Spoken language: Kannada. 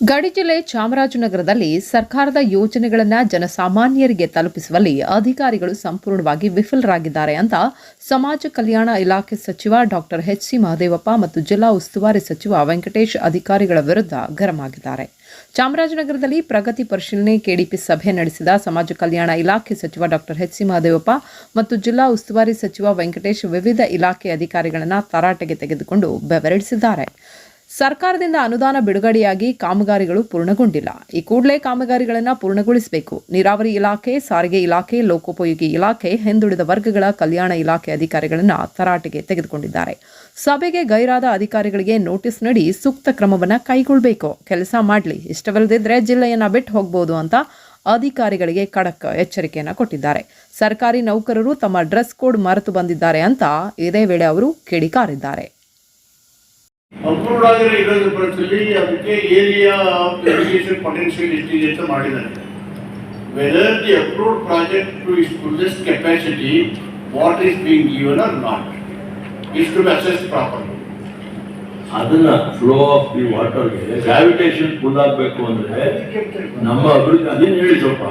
ಗಡಿ ಜಿಲ್ಲೆ ಚಾಮರಾಜನಗರದಲ್ಲಿ ಸರ್ಕಾರದ ಯೋಜನೆಗಳನ್ನು ಜನಸಾಮಾನ್ಯರಿಗೆ ತಲುಪಿಸುವಲ್ಲಿ ಅಧಿಕಾರಿಗಳು ಸಂಪೂರ್ಣವಾಗಿ ವಿಫಲರಾಗಿದ್ದಾರೆ ಅಂತ ಸಮಾಜ ಕಲ್ಯಾಣ ಇಲಾಖೆ ಸಚಿವ ಡಾಕ್ಟರ್ ಎಚ್ ಸಿ ಮಹದೇವಪ್ಪ ಮತ್ತು ಜಿಲ್ಲಾ ಉಸ್ತುವಾರಿ ಸಚಿವ ವೆಂಕಟೇಶ್ ಅಧಿಕಾರಿಗಳ ವಿರುದ್ಧ ಗರಮಾಗಿದ್ದಾರೆ. ಚಾಮರಾಜನಗರದಲ್ಲಿ ಪ್ರಗತಿ ಪರಿಶೀಲನೆ ಕೆಡಿಪಿ ಸಭೆ ನಡೆಸಿದ ಸಮಾಜ ಕಲ್ಯಾಣ ಇಲಾಖೆ ಸಚಿವ ಡಾಕ್ಟರ್ ಎಚ್ ಸಿ ಮಹದೇವಪ್ಪ ಮತ್ತು ಜಿಲ್ಲಾ ಉಸ್ತುವಾರಿ ಸಚಿವ ವೆಂಕಟೇಶ್ ವಿವಿಧ ಇಲಾಖೆ ಅಧಿಕಾರಿಗಳನ್ನು ತರಾಟೆಗೆ ತೆಗೆದುಕೊಂಡು ಬೆವರಿಡಿಸಿದ್ದಾರೆ ಸರ್ಕಾರದಿಂದ ಅನುದಾನ ಬಿಡುಗಡೆಯಾಗಿ ಕಾಮಗಾರಿಗಳು ಪೂರ್ಣಗೊಂಡಿಲ್ಲ. ಈ ಕೂಡಲೇ ಕಾಮಗಾರಿಗಳನ್ನು ಪೂರ್ಣಗೊಳಿಸಬೇಕು. ನೀರಾವರಿ ಇಲಾಖೆ, ಸಾರಿಗೆ ಇಲಾಖೆ, ಲೋಕೋಪಯೋಗಿ ಇಲಾಖೆ, ಹಿಂದುಳಿದ ವರ್ಗಗಳ ಕಲ್ಯಾಣ ಇಲಾಖೆ ಅಧಿಕಾರಿಗಳನ್ನು ತರಾಟೆಗೆ ತೆಗೆದುಕೊಂಡಿದ್ದಾರೆ. ಸಭೆಗೆ ಗೈರಾದ ಅಧಿಕಾರಿಗಳಿಗೆ ನೋಟಿಸ್ ನೀಡಿ ಸೂಕ್ತ ಕ್ರಮವನ್ನು ಕೈಗೊಳ್ಳಬೇಕು ಕೆಲಸ ಮಾಡಲಿ. ಇಷ್ಟವಿಲ್ಲದಿದ್ದರೆ ಜಿಲ್ಲೆಯನ್ನು ಬಿಟ್ಟು ಹೋಗಬಹುದು ಅಂತ ಅಧಿಕಾರಿಗಳಿಗೆ ಖಡಕ್ ಎಚ್ಚರಿಕೆಯನ್ನು ಕೊಟ್ಟಿದ್ದಾರೆ. ಸರ್ಕಾರಿ ನೌಕರರು ತಮ್ಮ ಡ್ರೆಸ್ ಕೋಡ್ ಮರೆತು ಬಂದಿದ್ದಾರೆ ಅಂತ ಇದೇ ವೇಳೆ ಅವರು ಕಿಡಿಕಾರಿದ್ದಾರೆ. ಅಪ್ರೂವ್ಡ್ ಆಗಿರೋ ಇರೋದ್ರ ಪಕ್ಷದಲ್ಲಿ ಅದಕ್ಕೆ ಏರಿಯಾ ಆಫ್ ಇರಿಗೇಷನ್ ಪೊಟೆನ್ಷಿಯಲ್ ಎಷ್ಟಿದೆ ಅಂತ ಮಾಡಿದ್ದಾರೆ. Whether the approved project to is fullest capacity what is being given or not is to be assess proper ಅದನ್ನ ಫ್ಲೋ ಆಫ್ ದಿ ವಾಟರ್ಗೆ ಗ್ರಾವಿಟೇಷನ್ ಫುಲ್ ಆಗಬೇಕು ಅಂದ್ರೆ ನಮ್ಮ ಅಭಿವೃದ್ಧಿ ಅದೇನು ಹೇಳಿ ಸ್ವಲ್ಪ?